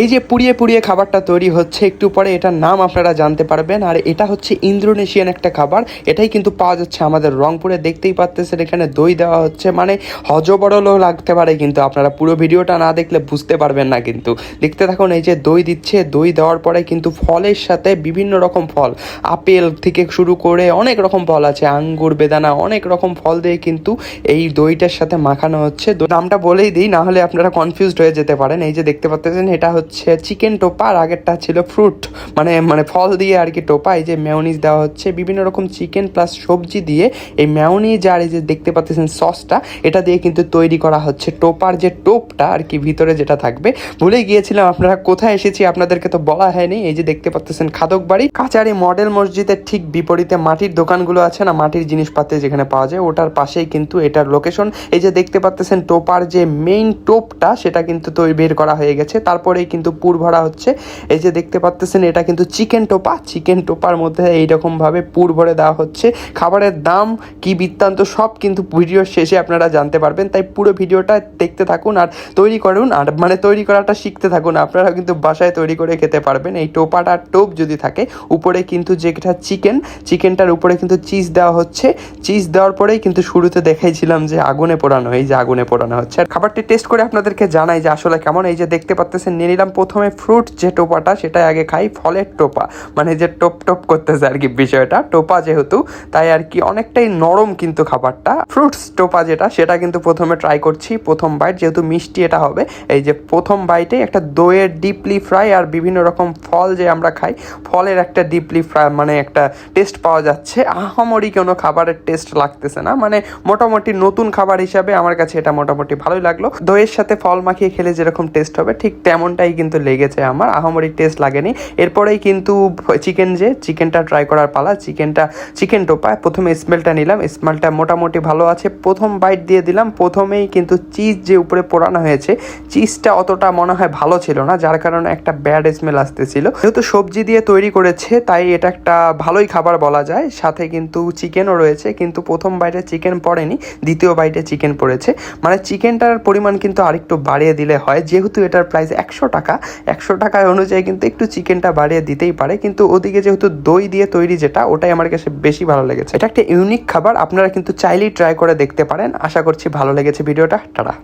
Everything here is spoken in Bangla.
এই যে পুড়িয়ে পুড়িয়ে খাবারটা তৈরি হচ্ছে, একটু পরে এটার নাম আপনারা জানতে পারবেন। আর এটা হচ্ছে ইন্দোনেশিয়ান একটা খাবার। এটাই কিন্তু পাওয়া যাচ্ছে আমাদের রংপুরে। দেখতেই পাচ্তেছেন এখানে দই দেওয়া হচ্ছে। মানে হজবরলও লাগতে পারে কিন্তু আপনারা পুরো ভিডিওটা না দেখলে বুঝতে পারবেন না কিন্তু। দেখতে থাকুন, এই যে দই দিচ্ছে। দই দেওয়ার পরে কিন্তু ফলের সাথে বিভিন্ন রকম ফল। আপেল থেকে শুরু করে অনেক রকম ফল আছে। আঙ্গুর, বেদানা, অনেক রকম ফল দিয়ে কিন্তু এই দইটার সাথে মাখানো হচ্ছে। নামটা বলেই দিই, না হলে আপনারা কনফিউজড হয়ে যেতে পারেন। এই যে দেখতে পাচ্ছেন এটা হচ্ছে চিকেন টোপা আর আগেরটা ছিল ফ্রুট মানে মানে ফল দিয়ে আর কি টোপা এই যে ম্যাওনিজ দেওয়া হচ্ছে। বিভিন্ন রকম চিকেন প্লাস সবজি দিয়ে এই ম্যাওনিজ আর এই যে দেখতে পাচ্ছেন সসটা এটা দিয়ে কিন্তু তৈরি করা হচ্ছে টোপার যে টোপটা আর কি ভিতরে যেটা থাকবে। ভুলে গিয়েছিলাম আপনারা কোথায় এসেছি, আপনাদেরকে তো বলা হয়নি। এই যে দেখতে পাচ্ছেন খাদক বাড়ি। কাচারি মডেল মসজিদের ঠিক বিপরীতে মাটির দোকানগুলো আছে না, মাটির জিনিসপাতি যেখানে পাওয়া যায়, ওটার পাশেই কিন্তু এটার লোকেশন এই যে দেখতে পাচ্ছেন টোপার যে মেইন টোপটা, সেটা কিন্তু তৈরি বের করা হয়ে গেছে। তারপরেই কিন্তু পুর ভরা হচ্ছে। এই যে দেখতে পাচ্ছেন এটা কিন্তু চিকেন টোপা। চিকেন টোপার মধ্যে এইরকম ভাবে পুর ভরে দেওয়া হচ্ছে। খাবারের দাম, কি বৃত্তান্ত, সব কিন্তু ভিডিওর শেষে আপনারা জানতে পারবেন। তাই পুরো ভিডিওটা দেখতে থাকুন আর তৈরি করুন। আর মানে তৈরি করাটা শিখতে থাকুন। আপনারা কিন্তু বাসায় তৈরি করে খেতে পারবেন। এই টোপাটা টোপ যদি থাকে, উপরে কিন্তু যেটা চিকেন, চিকেনটার উপরে কিন্তু চিজ দেওয়া হচ্ছে। চিজ দেওয়ার পরেই কিন্তু শুরুতে দেখাইছিলাম যে আগুনে পোড়ানো, এই যে আগুনে পোড়ানো হচ্ছে। আর খাবারটি টেস্ট করে আপনাদেরকে জানাই যে আসলে কেমন। এই যে দেখতে পাচ্তেছেন নিয়ে নিলাম প্রথমে ফ্রুট যে টোপাটা সেটা আগে খাই, ফলের টোপা। মানে যে টপ টপ করতেছে আর কি বিষয়টা, টোপা যেহেতু, তাই আর কি অনেকটাই নরম কিন্তু খাবারটা। ফ্রুটস টোপা যেটা, সেটা কিন্তু প্রথমে ট্রাই করছি, প্রথম বাইট যেহেতু মিষ্টি এটা হবে, এই যে প্রথম বাইটে একটা দইয়ের ডিপলি ফ্রাই আর বিভিন্ন রকম ফল যে আমরা খাই, ফলের একটা ডিপলি ফ্রাই মানে একটা টেস্ট পাওয়া যাচ্ছে। আহামরি কোনো খাবারের টেস্ট লাগতেছে না মানে মোটামুটি নতুন খাবার হিসাবে আমার কাছে এটা মোটামুটি ভালোই লাগল। দইয়ের সাথে ফল মাখিয়ে খেলে যেরকম টেস্ট হবে, ঠিক তেমনটাই কিন্তু লেগেছে আমার। আহামরি টেস্ট লাগেনি। এরপরেই কিন্তু চিকেন যে চিকেনটা ট্রাই করার পালা চিকেনটা চিকেন টোপায় প্রথমে স্মেলটা নিলাম। স্মেলটা মোটামুটি ভালো আছে। প্রথম বাইট দিয়ে দিলাম। প্রথমেই কিন্তু চিজ যে উপরে পোড়ানো হয়েছে চিজটা অতটা মনে হয় ভালো ছিল না, যার কারণে একটা ব্যাড স্মেল আসতেছিল। যেহেতু সবজি দিয়ে তৈরি করেছে, তাই এটা একটা ভালোই খাবার বলা যায়। সাথে কিন্তু চিকেনও রয়েছে, কিন্তু প্রথম বাইটে চিকেন পড়েনি, দ্বিতীয় বাইটে চিকেন পড়েছে। মানে চিকেনটার পরিমাণ কিন্তু আরেকটু বাড়িয়ে দিলে হয়। যেহেতু এটার প্রাইস একশো টাকা। একশো টাকা অনুযায়ী কিন্তু একটু চিকেনটা বাড়িয়ে দিতেই পারে। কিন্তু ওদিকে যেহেতু দই দিয়ে তৈরি যেটা, ওটাই আমার কাছে বেশি ভালো লেগেছে। এটা একটা ইউনিক খাবার, আপনারা কিন্তু চাইলেই ট্রাই করে দেখতে পারেন। আশা করছি ভালো লেগেছে ভিডিওটা। টাটা।